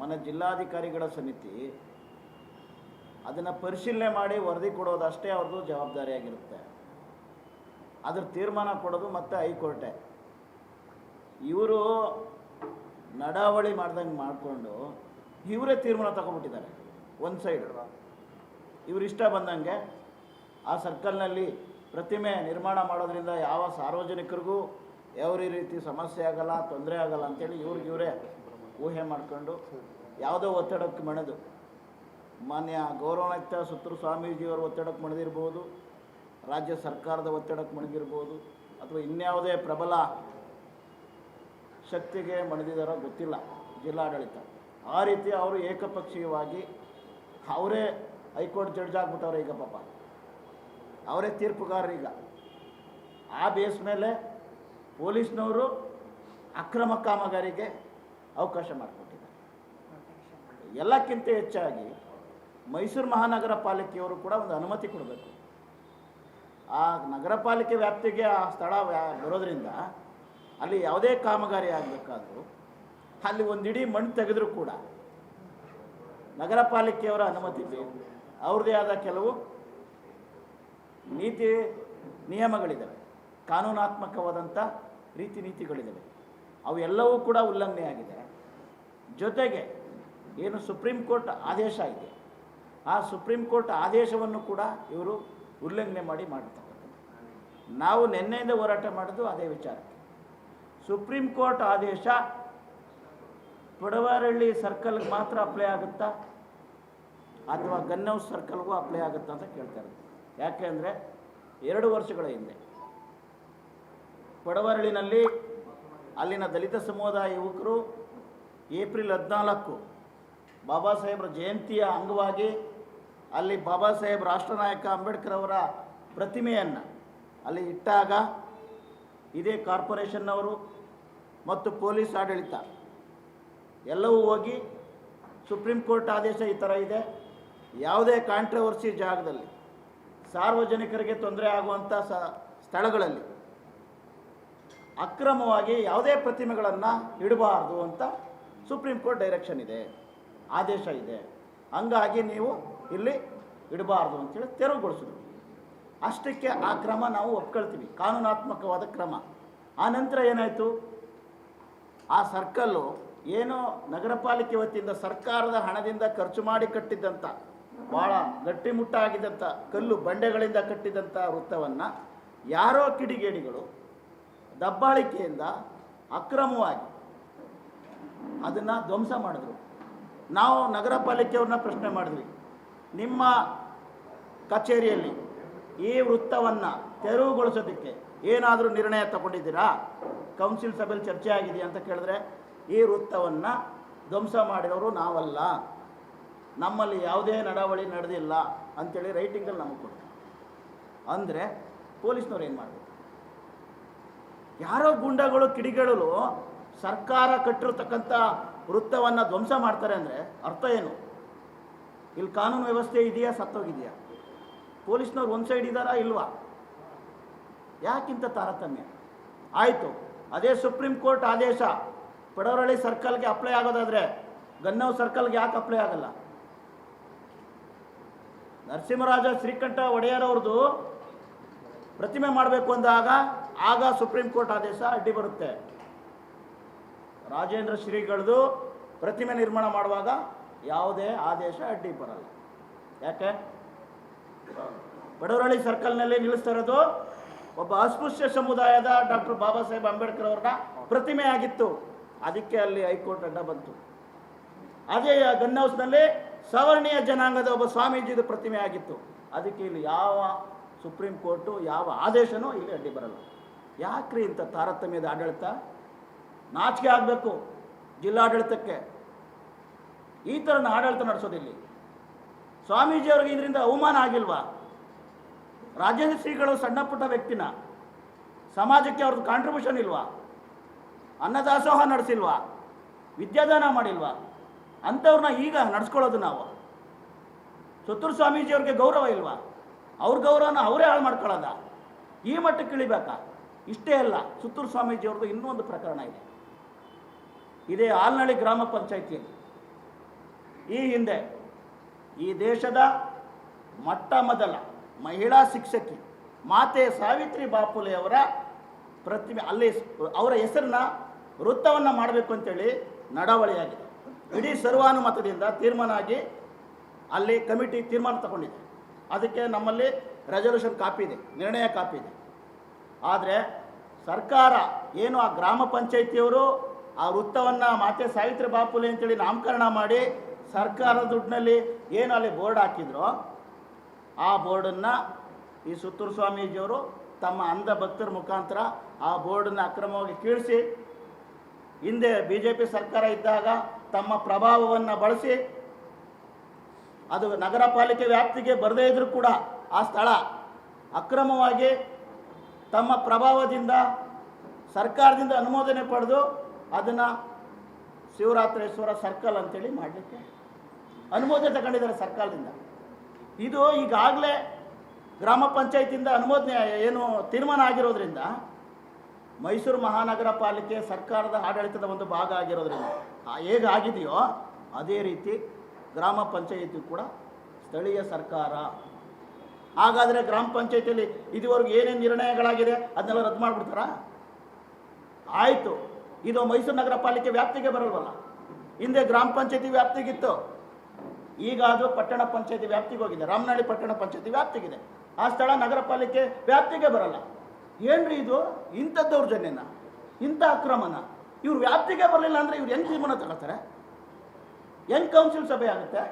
ಮನೆ ಜಿಲ್ಲಾಧಿಕಾರಿಗಳ ಸಮಿತಿ ಅದನ್ನು ಪರಿಶೀಲನೆ ಮಾಡಿ ವರದಿ ಕೊಡೋದಷ್ಟೇ ಅವ್ರದ್ದು ಜವಾಬ್ದಾರಿಯಾಗಿರುತ್ತೆ ಅದ್ರ ತೀರ್ಮಾನ ಕೊಡೋದು ಮತ್ತೆ ಹೈಕೋರ್ಟೆ. ಇವರು ನಡಾವಳಿ ಮಾಡ್ದಂಗೆ ಮಾಡಿಕೊಂಡು ಇವರೇ ತೀರ್ಮಾನ ತಗೊಂಡ್ಬಿಟ್ಟಿದ್ದಾರೆ ಒಂದು ಸೈಡ್. ಇವ್ರು ಇಷ್ಟ ಬಂದಂಗೆ ಆ ಸರ್ಕಲ್ನಲ್ಲಿ ಪ್ರತಿಮೆ ನಿರ್ಮಾಣ ಮಾಡೋದ್ರಿಂದ ಯಾವ ಸಾರ್ವಜನಿಕರಿಗೂ ಯಾವ ರೀತಿ ಸಮಸ್ಯೆ ಆಗಲ್ಲ, ತೊಂದರೆ ಆಗಲ್ಲ ಅಂತೇಳಿ ಇವ್ರಿಗೆ ಇವರೇ ಊಹೆ ಮಾಡಿಕೊಂಡು ಯಾವುದೋ ಒತ್ತಡಕ್ಕೆ ಮಣೆದು, ಮಾನ್ಯ ಗೌರವಾಯುಕ್ತ ಸುತ್ತೂರು ಸ್ವಾಮೀಜಿಯವರ ಒತ್ತಡಕ್ಕೆ ಮಣಿದಿರ್ಬೋದು, ರಾಜ್ಯ ಸರ್ಕಾರದ ಒತ್ತಡಕ್ಕೆ ಮಣಿದಿರ್ಬೋದು, ಅಥವಾ ಇನ್ಯಾವುದೇ ಪ್ರಬಲ ಶಕ್ತಿಗೆ ಮಣಿದಿದಾರೋ ಗೊತ್ತಿಲ್ಲ ಜಿಲ್ಲಾಡಳಿತ. ಆ ರೀತಿ ಅವರು ಏಕಪಕ್ಷೀಯವಾಗಿ ಅವರೇ ಹೈಕೋರ್ಟ್ ಜಡ್ಜ್ ಆಗ್ಬಿಟ್ಟವ್ರೆ ಈಗ ಪಾಪ. ಅವರೇ ತೀರ್ಪುಗಾರರು ಈಗ. ಆ ಬೇಸ್ ಮೇಲೆ ಪೊಲೀಸ್ನವರು ಅಕ್ರಮ ಕಾಮಗಾರಿಗೆ ಅವಕಾಶ ಮಾಡಿಕೊಟ್ಟಿದ್ದಾರೆ. ಎಲ್ಲಕ್ಕಿಂತ ಹೆಚ್ಚಾಗಿ ಮೈಸೂರು ಮಹಾನಗರ ಪಾಲಿಕೆಯವರು ಕೂಡ ಒಂದು ಅನುಮತಿ ಕೊಡಬೇಕು. ಆ ನಗರ ಪಾಲಿಕೆ ವ್ಯಾಪ್ತಿಗೆ ಆ ಸ್ಥಳ ಬರೋದರಿಂದ ಅಲ್ಲಿ ಯಾವುದೇ ಕಾಮಗಾರಿ ಆಗಬೇಕಾದ್ರೂ ಅಲ್ಲಿ ಒಂದಿಡೀ ಮಣ್ಣು ತೆಗೆದರೂ ಕೂಡ ನಗರ ಪಾಲಿಕೆಯವರ ಅನುಮತಿ ಬೇಕು. ಅವ್ರದ್ದೇ ಆದ ಕೆಲವು ನೀತಿ ನಿಯಮಗಳಿದ್ದಾವೆ ಕಾನೂನಾತ್ಮಕವಾದಂಥ ರೀತಿ ನೀತಿಗಳಿದ್ದಾವೆ ಅವೆಲ್ಲವೂ ಕೂಡ ಉಲ್ಲಂಘನೆ ಆಗಿದೆ ಜೊತೆಗೆ ಏನು ಸುಪ್ರೀಂ ಕೋರ್ಟ್ ಆದೇಶ ಇದೆ, ಆ ಸುಪ್ರೀಂ ಕೋರ್ಟ್ ಆದೇಶವನ್ನು ಕೂಡ ಇವರು ಉಲ್ಲಂಘನೆ ಮಾಡಿ ಮಾಡ್ತಾರೆ ನಾವು ನಿನ್ನೆಯಿಂದ ಹೋರಾಟ ಮಾಡೋದು ಅದೇ ವಿಚಾರಕ್ಕೆ ಸುಪ್ರೀಂ ಕೋರ್ಟ್ ಆದೇಶ ಪಡವರಳ್ಳಿ ಸರ್ಕಲ್ಗೆ ಮಾತ್ರ ಅಪ್ಲೈ ಆಗುತ್ತಾ? ಅಥವಾ ಗನ್ ಹೌಸ್ ಸರ್ಕಲ್ಗೂ ಅಪ್ಲೈ ಆಗುತ್ತಾ ಅಂತ ಕೇಳ್ತಾರೆ ಯಾಕೆಂದರೆ ಎರಡು ವರ್ಷಗಳ ಹಿಂದೆ ಪಡವರಳ್ಳಿನಲ್ಲಿ ಅಲ್ಲಿನ ದಲಿತ ಸಮುದಾಯ ಯುವಕರು ಏಪ್ರಿಲ್ ಹದಿನಾಲ್ಕು ಬಾಬಾ ಸಾಹೇಬ್ರ ಜಯಂತಿಯ ಅಂಗವಾಗಿ ಅಲ್ಲಿ ಬಾಬಾ ಸಾಹೇಬ್ ರಾಷ್ಟ್ರನಾಯಕ ಅಂಬೇಡ್ಕರ್ ಅವರ ಪ್ರತಿಮೆಯನ್ನು ಅಲ್ಲಿ ಇಟ್ಟಾಗ ಇದೇ ಕಾರ್ಪೊರೇಷನ್ನವರು ಮತ್ತು ಪೊಲೀಸ್ ಆಡಳಿತ ಎಲ್ಲವೂ ಹೋಗಿ ಸುಪ್ರೀಂ ಕೋರ್ಟ್ ಆದೇಶ ಈ ಥರ ಇದೆ. ಯಾವುದೇ ಕಾಂಟ್ರವರ್ಸಿ ಜಾಗದಲ್ಲಿ ಸಾರ್ವಜನಿಕರಿಗೆ ತೊಂದರೆ ಆಗುವಂಥ ಸ ಸ್ಥಳಗಳಲ್ಲಿ ಅಕ್ರಮವಾಗಿ ಯಾವುದೇ ಪ್ರತಿಮೆಗಳನ್ನು ಇಡಬಾರ್ದು ಅಂತ ಸುಪ್ರೀಂ ಕೋರ್ಟ್ ಡೈರೆಕ್ಷನ್ ಇದೆ, ಆದೇಶ ಇದೆ. ಹಂಗಾಗಿ ನೀವು ಇಲ್ಲಿ ಇಡಬಾರ್ದು ಅಂತೇಳಿ ತೆರವುಗೊಳಿಸಿದ್ರು. ಅಷ್ಟಕ್ಕೆ ಆ ಕ್ರಮ ನಾವು ಒಪ್ಕೊಳ್ತೀವಿ. ಕಾನೂನಾತ್ಮಕವಾದ ಕ್ರಮ. ಆ ನಂತರ ಏನಾಯಿತು? ಆ ಸರ್ಕಲ್ಲು ಏನೋ ನಗರ ಪಾಲಿಕೆ ವತಿಯಿಂದ ಸರ್ಕಾರದ ಹಣದಿಂದ ಖರ್ಚು ಮಾಡಿ ಕಟ್ಟಿದ್ದಂಥ ಭಾಳ ಗಟ್ಟಿಮುಟ್ಟಾಗಿದ್ದಂಥ ಕಲ್ಲು ಬಂಡೆಗಳಿಂದ ಕಟ್ಟಿದಂಥ ವೃತ್ತವನ್ನು ಯಾರೋ ಕಿಡಿಗೇಡಿಗಳು ದಬ್ಬಾಳಿಕೆಯಿಂದ ಅಕ್ರಮವಾಗಿ ಅದನ್ನು ಧ್ವಂಸ ಮಾಡಿದ್ರು. ನಾವು ನಗರ ಪಾಲಿಕೆಯವ್ರನ್ನ ಪ್ರಶ್ನೆ ಮಾಡಿದ್ವಿ. ನಿಮ್ಮ ಕಚೇರಿಯಲ್ಲಿ ಈ ವೃತ್ತವನ್ನು ತೆರವುಗೊಳಿಸೋದಕ್ಕೆ ಏನಾದರೂ ನಿರ್ಣಯ ತಗೊಂಡಿದ್ದೀರಾ? ಕೌನ್ಸಿಲ್ ಸಭೆಯಲ್ಲಿ ಚರ್ಚೆ ಆಗಿದೆ ಅಂತ ಕೇಳಿದ್ರೆ, ಈ ವೃತ್ತವನ್ನು ಧ್ವಂಸ ಮಾಡಿದವರು ನಾವಲ್ಲ. ನಮ್ಮಲ್ಲಿ ಯಾವುದೇ ನಡಾವಳಿ ನಡೆದಿಲ್ಲ ಅಂಥೇಳಿ ರೈಟಿಂಗಲ್ಲಿ ನಮಗೆ ಕೊಡ್ತಾರೆ. ಅಂದರೆ ಪೊಲೀಸ್ನವ್ರು ಏನು ಮಾಡಬೇಕು? ಯಾರೋ ಗುಂಡಗಳು ಕಿಡಿಗಳು ಸರ್ಕಾರ ಕಟ್ಟಿರ್ತಕ್ಕಂಥ ವೃತ್ತವನ್ನು ಧ್ವಂಸ ಮಾಡ್ತಾರೆ ಅಂದರೆ ಅರ್ಥ ಏನು? ಇಲ್ಲಿ ಕಾನೂನು ವ್ಯವಸ್ಥೆ ಇದೆಯಾ, ಸತ್ತೋಗಿದೆಯಾ? ಪೊಲೀಸ್ನವ್ರು ಒಂದು ಸೈಡ್ ಇದ್ದಾರಾ ಇಲ್ವಾ? ಯಾಕಿಂತ ತಾರತಮ್ಯ? ಆಯಿತು, ಅದೇ ಸುಪ್ರೀಂ ಕೋರ್ಟ್ ಆದೇಶ. ಪಡವರಳ್ಳಿ ಸರ್ಕಲ್ಗೆ ಅಪ್ಲೈ ಆಗೋದಾದರೆ ಗನ್ನವ್ ಸರ್ಕಲ್ಗೆ ಯಾಕೆ ಅಪ್ಲೈ ಆಗಲ್ಲ? ನರಸಿಂಹರಾಜ ಶ್ರೀಕಂಠ ಒಡೆಯರ್ ಅವ್ರದ್ದು ಪ್ರತಿಮೆ ಮಾಡಬೇಕು ಅಂದಾಗ ಆಗ ಸುಪ್ರೀಂ ಕೋರ್ಟ್ ಆದೇಶ ಅಡ್ಡಿ ಬರುತ್ತೆ. ರಾಜೇಂದ್ರ ಶ್ರೀಗಳದು ಪ್ರತಿಮೆ ನಿರ್ಮಾಣ ಮಾಡುವಾಗ ಯಾವುದೇ ಆದೇಶ ಅಡ್ಡಿ ಬರಲ್ಲ. ಯಾಕೆ? ಬಡವರಳ್ಳಿ ಸರ್ಕಲ್ನಲ್ಲಿ ನಿಲ್ಲಿಸ್ತಾ ಇರೋದು ಒಬ್ಬ ಅಸ್ಪೃಶ್ಯ ಸಮುದಾಯದ ಡಾಕ್ಟರ್ ಬಾಬಾ ಸಾಹೇಬ್ ಅಂಬೇಡ್ಕರ್ ಅವ್ರನ್ನ ಪ್ರತಿಮೆ ಆಗಿತ್ತು ಅದಕ್ಕೆ ಅಲ್ಲಿ ಹೈಕೋರ್ಟ್ ಅಡ್ಡ ಬಂತು. ಅದೇ ಗನ್ ಹೌಸ್ನಲ್ಲಿ ಸವರ್ಣೀಯ ಜನಾಂಗದ ಒಬ್ಬ ಸ್ವಾಮೀಜಿದು ಪ್ರತಿಮೆ ಆಗಿತ್ತು ಅದಕ್ಕೆ ಇಲ್ಲಿ ಯಾವ ಸುಪ್ರೀಂ ಕೋರ್ಟು ಯಾವ ಆದೇಶನೂ ಇಲ್ಲಿ ಅಡ್ಡಿ ಬರಲ್ಲ. ಯಾಕ್ರಿ ಇಂಥ ತಾರತಮ್ಯದ ಆಡಳಿತ? ನಾಚಿಕೆ ಆಗಬೇಕು ಜಿಲ್ಲಾಡಳಿತಕ್ಕೆ. ಈ ಥರನ ಆಡಳಿತ ನಡೆಸೋದಿಲ್ಲಿ. ಸ್ವಾಮೀಜಿಯವ್ರಿಗೆ ಇದರಿಂದ ಅವಮಾನ ಆಗಿಲ್ವಾ? ರಾಜೇಂದ್ರ ಶ್ರೀಗಳು ಸಣ್ಣ ಪುಟ್ಟ ವ್ಯಕ್ತಿನ, ಸಮಾಜಕ್ಕೆ ಅವ್ರದ್ದು ಕಾಂಟ್ರಿಬ್ಯೂಷನ್ ಇಲ್ವಾ? ಅನ್ನದಾಸೋಹ ನಡೆಸಿಲ್ವಾ? ವಿದ್ಯಾದಾನ ಮಾಡಿಲ್ವಾ? ಅಂಥವ್ರನ್ನ ಈಗ ನಡ್ಸ್ಕೊಳ್ಳೋದು ನಾವು. ಸುತ್ತೂರು ಸ್ವಾಮೀಜಿಯವ್ರಿಗೆ ಗೌರವ ಇಲ್ವಾ? ಅವ್ರ ಗೌರವನ ಅವರೇ ಹಾಳು ಮಾಡ್ಕೊಳ್ಳೋದ? ಈ ಮಟ್ಟಕ್ಕೆ ಇಳಿಬೇಕಾ? ಇಷ್ಟೇ ಅಲ್ಲ, ಸುತ್ತೂರು ಸ್ವಾಮೀಜಿಯವ್ರದ್ದು ಇನ್ನೂ ಒಂದು ಪ್ರಕರಣ ಇದೆ. ಇದೇ ಆಲ್ನಳ್ಳಿ ಗ್ರಾಮ ಪಂಚಾಯಿತಿ ಈ ಹಿಂದೆ ಈ ದೇಶದ ಮೊಟ್ಟ ಮೊದಲ ಮಹಿಳಾ ಶಿಕ್ಷಕಿ ಮಾತೆ ಸಾವಿತ್ರಿ ಬಾಪುಲೆ ಅವರ ಪ್ರತಿಮೆ, ಅಲ್ಲಿ ಅವರ ಹೆಸರನ್ನ ವೃತ್ತವನ್ನು ಮಾಡಬೇಕು ಅಂತೇಳಿ ನಡವಳಿಯಾಗಿದೆ. ಇಡೀ ಸರ್ವಾನುಮತದಿಂದ ತೀರ್ಮಾನ ಆಗಿ ಅಲ್ಲಿ ಕಮಿಟಿ ತೀರ್ಮಾನ ತಗೊಂಡಿದೆ. ಅದಕ್ಕೆ ನಮ್ಮಲ್ಲಿ ರೆಸಲ್ಯೂಷನ್ ಕಾಪಿ ಇದೆ, ನಿರ್ಣಯ ಕಾಪಿ ಇದೆ. ಆದರೆ ಸರ್ಕಾರ ಏನು ಆ ಗ್ರಾಮ ಪಂಚಾಯಿತಿಯವರು ಆ ವೃತ್ತವನ್ನು ಮಾತೆ ಸಾವಿತ್ರಿ ಬಾಪುಲೆ ಅಂತೇಳಿ ನಾಮಕರಣ ಮಾಡಿ ಸರ್ಕಾರದ ದುಡ್ಡಿನಲ್ಲಿ ಏನು ಅಲ್ಲಿ ಬೋರ್ಡ್ ಹಾಕಿದ್ರೋ ಆ ಬೋರ್ಡನ್ನು ಈ ಸುತ್ತೂರು ಸ್ವಾಮೀಜಿಯವರು ತಮ್ಮ ಅಂಧ ಭಕ್ತರ ಮುಖಾಂತರ ಆ ಬೋರ್ಡನ್ನು ಅಕ್ರಮವಾಗಿ ಕೀಳಿಸಿ, ಹಿಂದೆ ಬಿ ಜೆ ಪಿ ಸರ್ಕಾರ ಇದ್ದಾಗ ತಮ್ಮ ಪ್ರಭಾವವನ್ನು ಬಳಸಿ, ಅದು ನಗರ ಪಾಲಿಕೆ ವ್ಯಾಪ್ತಿಗೆ ಬರದೇ ಇದ್ರೂ ಕೂಡ ಆ ಸ್ಥಳ ಅಕ್ರಮವಾಗಿ ತಮ್ಮ ಪ್ರಭಾವದಿಂದ ಸರ್ಕಾರದಿಂದ ಅನುಮೋದನೆ ಪಡೆದು ಅದನ್ನು ಶಿವರಾತ್ರೇಶ್ವರ ಸರ್ಕಲ್ ಅಂತೇಳಿ ಮಾಡಲಿಕ್ಕೆ ಅನುಮೋದನೆ ತಗೊಂಡಿದ್ದಾರೆ ಸರ್ಕಾರದಿಂದ ಇದು ಈಗಾಗಲೇ ಗ್ರಾಮ ಪಂಚಾಯತಿಯಿಂದ ಅನುಮೋದನೆ ಏನು ತೀರ್ಮಾನ ಆಗಿರೋದ್ರಿಂದ ಮೈಸೂರು ಮಹಾನಗರ ಪಾಲಿಕೆ ಸರ್ಕಾರದ ಆಡಳಿತದ ಒಂದು ಭಾಗ ಆಗಿರೋದ್ರಿಂದ ಹೇಗಾಗಿದೆಯೋ ಅದೇ ರೀತಿ ಗ್ರಾಮ ಪಂಚಾಯಿತಿ ಕೂಡ ಸ್ಥಳೀಯ ಸರ್ಕಾರ. ಹಾಗಾದರೆ ಗ್ರಾಮ ಪಂಚಾಯತಿಯಲ್ಲಿ ಇದುವರೆಗೂ ಏನೇನು ನಿರ್ಣಯಗಳಾಗಿದೆ ಅದನ್ನೆಲ್ಲ ರದ್ದು ಮಾಡಿಬಿಡ್ತಾರಾ? ಆಯಿತು. ಇದು ಮೈಸೂರು ನಗರ ಪಾಲಿಕೆ ವ್ಯಾಪ್ತಿಗೆ ಬರಲ್ವಲ್ಲ? ಹಿಂದೆ ಗ್ರಾಮ ಪಂಚಾಯತಿ ವ್ಯಾಪ್ತಿಗಿತ್ತು. ಈಗ ಅದು ಪಟ್ಟಣ ಪಂಚಾಯತಿ ವ್ಯಾಪ್ತಿಗೆ ಹೋಗಿದೆ. ರಾಮನಹಳ್ಳಿ ಪಟ್ಟಣ ಪಂಚಾಯತಿ ವ್ಯಾಪ್ತಿಗಿದೆ. ಆ ಸ್ಥಳ ನಗರ ಪಾಲಿಕೆ ವ್ಯಾಪ್ತಿಗೆ ಬರಲ್ಲ. ಏನ್ರಿ ಇದು? ಇಂಥ ದೌರ್ಜನ್ಯನ, ಇಂಥ ಅಕ್ರಮನ. ಇವ್ರು ವ್ಯಾಪ್ತಿಗೆ ಬರಲಿಲ್ಲ ಅಂದರೆ ಇವ್ರು ಹೆಂಗೆ ತೀರ್ಮಾನ ತಗೋತಾರೆ? ಹೆಂಗೆ ಕೌನ್ಸಿಲ್ ಸಭೆ ಆಗುತ್ತೆ?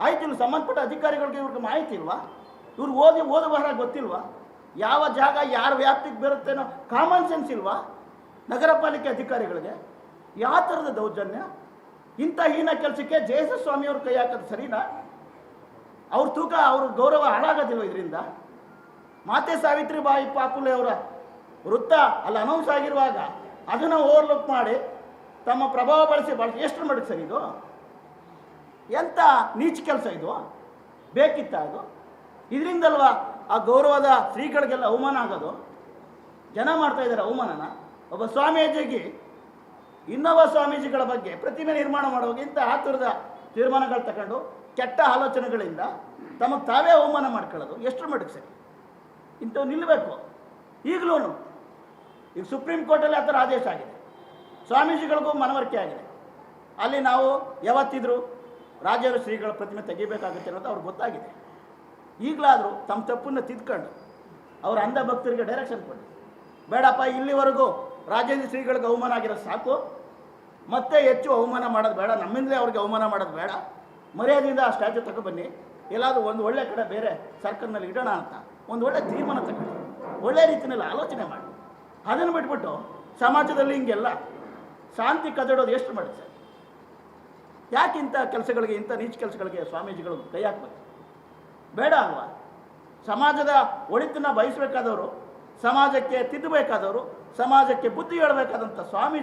ಆಯ್ತು ಇಲ್ಲಿ ಸಂಬಂಧಪಟ್ಟ ಅಧಿಕಾರಿಗಳಿಗೆ ಇವ್ರಿಗೆ ಮಾಹಿತಿ ಇಲ್ವಾ? ಇವ್ರು ಓದಿ ಓದುವಾರ ಗೊತ್ತಿಲ್ವಾ? ಯಾವ ಜಾಗ, ಯಾರ ವ್ಯಾಪ್ತಿಗೆ ಬರುತ್ತೇನೋ ಕಾಮನ್ ಸೆನ್ಸ್ ಇಲ್ವಾ? ನಗರ ಪಾಲಿಕೆ ಅಧಿಕಾರಿಗಳಿಗೆ ಯಾವ ಥರದ ದೌರ್ಜನ್ಯ? ಇಂಥ ಹೀನ ಕೆಲಸಕ್ಕೆ ಜಯೇಶ ಸ್ವಾಮಿಯವ್ರ ಕೈ ಹಾಕೋದು ಸರಿನಾ? ಅವ್ರ ತೂಕ, ಅವ್ರ ಗೌರವ ಹಾಳಾಗೋದಿಲ್ಲ ಇದರಿಂದ? ಮಾತೆ ಸಾವಿತ್ರಿ ಬಾಯಿ ಪಾಪುಲೆ ಅವರ ವೃತ್ತ ಅಲ್ಲಿ ಅನೌನ್ಸ್ ಆಗಿರುವಾಗ ಅದನ್ನು ಓವರ್ಲುಕ್ ಮಾಡಿ ತಮ್ಮ ಪ್ರಭಾವ ಬಳಸಿ ಬಳಸಿ ಎಷ್ಟು ಮಟ್ಟಿಗೆ ಸರ್ ಇದು? ಎಂಥ ನೀಚ ಕೆಲಸ ಇದು? ಬೇಕಿತ್ತ ಅದು? ಇದರಿಂದಲ್ವ ಆ ಗೌರವದ ಶ್ರೀಗಳಿಗೆಲ್ಲ ಅವಮಾನ ಆಗೋದು? ಜನ ಮಾಡ್ತಾ ಇದ್ದಾರೆ ಅವಮಾನನ? ಒಬ್ಬ ಸ್ವಾಮೀಜಿಗೆ, ಇನ್ನೊಬ್ಬ ಸ್ವಾಮೀಜಿಗಳ ಬಗ್ಗೆ ಪ್ರತಿಮೆ ನಿರ್ಮಾಣ ಮಾಡುವಾಗ ಇಂಥ ಆತುರದ ತೀರ್ಮಾನಗಳು ತಗೊಂಡು ಕೆಟ್ಟ ಆಲೋಚನೆಗಳಿಂದ ತಮಗೆ ತಾವೇ ಅವಮಾನ ಮಾಡ್ಕೊಳ್ಳೋದು ಎಷ್ಟರ ಮಟ್ಟಿಗೆ ಸರಿ? ಇಂಥವು ನಿಲ್ಲಬೇಕು. ಈಗಲೂ ಈಗ ಸುಪ್ರೀಂ ಕೋರ್ಟಲ್ಲಿ ಆ ಥರ ಆದೇಶ ಆಗಿದೆ. ಸ್ವಾಮೀಜಿಗಳಿಗೂ ಮನವರಿಕೆ ಆಗಿದೆ. ಅಲ್ಲಿ ನಾವು ಯಾವತ್ತಿದ್ರು ರಾಜರ ಶ್ರೀಗಳ ಪ್ರತಿಮೆ ತೆಗಿಬೇಕಾಗುತ್ತೆ ಅನ್ನೋದು ಅವ್ರಿಗೆ ಗೊತ್ತಾಗಿದೆ. ಈಗಲಾದರೂ ತಮ್ಮ ತಪ್ಪನ್ನು ತಿದ್ಕೊಂಡು ಅವ್ರ ಅಂಧ ಭಕ್ತರಿಗೆ ಡೈರೆಕ್ಷನ್ ಕೊಡಿ. ಬೇಡಪ್ಪ, ಇಲ್ಲಿವರೆಗೂ ರಾಜೇಂದ್ರ ಶ್ರೀಗಳಿಗೆ ಅವಮಾನ ಆಗಿರೋದು ಸಾಕು. ಮತ್ತೆ ಹೆಚ್ಚು ಅವಮಾನ ಮಾಡೋದು ಬೇಡ. ನಮ್ಮಿಂದಲೇ ಅವ್ರಿಗೆ ಅವಮಾನ ಮಾಡೋದು ಬೇಡ. ಮರ್ಯಾದೆಯಿಂದ ಆ ಸ್ಟ್ಯಾಚು ತಗೊಬನ್ನಿ ಎಲ್ಲಾದರೂ ಒಂದು ಒಳ್ಳೆ ಕಡೆ ಬೇರೆ ಸರ್ಕಲ್ನಲ್ಲಿ ಇಡೋಣ ಅಂತ. ಒಂದು ಒಳ್ಳೆ ತೀರ್ಮಾನ ತಗೊಳ್ಳಿ. ಒಳ್ಳೆ ರೀತಿಯಲ್ಲಿ ಆಲೋಚನೆ ಮಾಡಿ. ಅದನ್ನು ಬಿಟ್ಬಿಟ್ಟು ಸಮಾಜದಲ್ಲಿ ಹಿಂಗೆಲ್ಲ ಶಾಂತಿ ಕದಡೋದು ಎಷ್ಟು ಮಾಡುತ್ತೆ ಇಂಥ ಕೆಲಸಗಳಿಗೆ, ಇಂಥ ನೀಚ ಕೆಲಸಗಳಿಗೆ ಸ್ವಾಮೀಜಿಗಳು ಕೈ ಹಾಕ್ಬೇಕು? ಬೇಡ ಅಲ್ವಾ? ಸಮಾಜದ ಒಳಿತನ್ನ ಬಯಸಬೇಕಾದವರು, ಸಮಾಜಕ್ಕೆ ತಿದ್ದಬೇಕಾದವರು ಸಮಾಜಕ್ಕೆ ಬುದ್ಧಿ ಹೇಳಬೇಕಾದಂಥ ಸ್ವಾಮೀಜಿ